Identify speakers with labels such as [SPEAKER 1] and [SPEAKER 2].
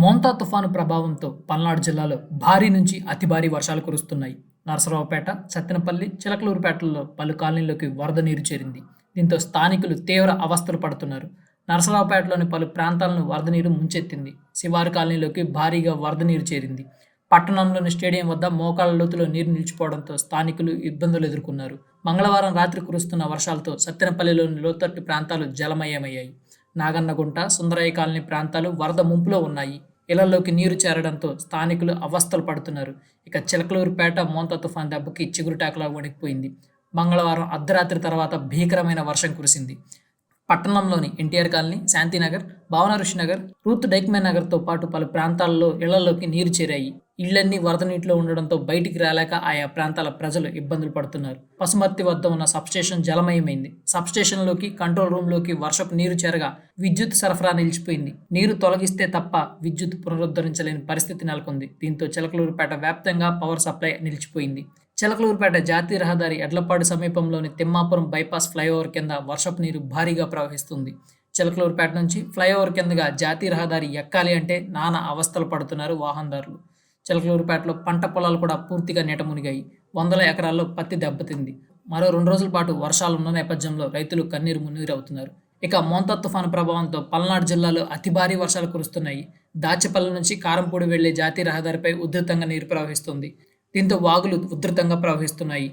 [SPEAKER 1] మోంతా తుఫాను ప్రభావంతో పల్నాడు జిల్లాలో భారీ నుంచి అతి భారీ వర్షాలు కురుస్తున్నాయి. నరసరావుపేట సత్తెనపల్లి చిలకలూరుపేటల్లో పలు కాలనీలోకి వరద నీరు చేరింది. దీంతో స్థానికులు తీవ్ర అవస్థలు పడుతున్నారు. నరసరావుపేటలోని పలు ప్రాంతాలను వరద నీరు ముంచెత్తింది. శివారు కాలనీలోకి భారీగా వరద నీరు చేరింది. పట్టణంలోని స్టేడియం వద్ద మోకాళ్ళ లోతులో నీరు నిలిచిపోవడంతో స్థానికులు ఇబ్బందులు ఎదుర్కొన్నారు. మంగళవారం రాత్రి కురుస్తున్న వర్షాలతో సత్తెనపల్లిలోని లోతట్టు ప్రాంతాలు జలమయమయ్యాయి. నాగన్నగుంట సుందరయ్య కాలనీ ప్రాంతాలు వరద ముంపులో ఉన్నాయి. ఇళ్ళలోకి నీరు చేరడంతో స్థానికులు అవస్థలు పడుతున్నారు. ఇక చిలకలూరుపేట మోంత తుఫాన్ దెబ్బకి చిగురుటాకులా వణికిపోయింది. మంగళవారం అర్ధరాత్రి తర్వాత భీకరమైన వర్షం కురిసింది. పట్టణంలోని ఎన్టీఆర్ కాలనీ శాంతినగర్ భావన ఋషినగర్ రూత్ డైక్మే నగర్తో పాటు పలు ప్రాంతాల్లో ఇళ్ళలోకి నీరు చేరాయి. ఇళ్ళన్నీ వరద నీటిలో ఉండడంతో బయటికి రాలేక ఆయా ప్రాంతాల ప్రజలు ఇబ్బందులు పడుతున్నారు. పసుమర్తి వద్ద ఉన్న సబ్స్టేషన్ జలమయమైంది. సబ్స్టేషన్లోకి కంట్రోల్ రూమ్లోకి వర్షపు నీరు చేరగా విద్యుత్ సరఫరా నిలిచిపోయింది. నీరు తొలగిస్తే తప్ప విద్యుత్ పునరుద్ధరించలేని పరిస్థితి నెలకొంది. దీంతో చిలకలూరుపేట వ్యాప్తంగా పవర్ సప్లై నిలిచిపోయింది. చిలకలూరుపేట జాతీయ రహదారి ఎడ్లపాడు సమీపంలోని తిమ్మాపురం బైపాస్ ఫ్లైఓవర్ కింద వర్షపు నీరు భారీగా ప్రవహిస్తుంది. చిలకలూరుపేట నుంచి ఫ్లైఓవర్ కిందగా జాతీయ రహదారి ఎక్కాలి అంటే నానా అవస్థలు పడుతున్నారు వాహనదారులు. చిలకలూరుపేటలో పంట పొలాలు కూడా పూర్తిగా నీట మునిగాయి. వందల ఎకరాల్లో పత్తి దెబ్బతింది. మరో రెండు రోజుల పాటు వర్షాలు ఉన్న నేపథ్యంలో రైతులు కన్నీరు మున్నీరు అవుతున్నారు ఇక మోంతా తుఫాను ప్రభావంతో పల్నాడు జిల్లాలో అతి భారీ వర్షాలు కురుస్తున్నాయి. దాచేపల్లి నుంచి కారంపూడి వెళ్ళే జాతీయ రహదారిపై ఉధృతంగా నీరు ప్రవహిస్తుంది. దీంతో వాగులు ఉధృతంగా ప్రవహిస్తున్నాయి.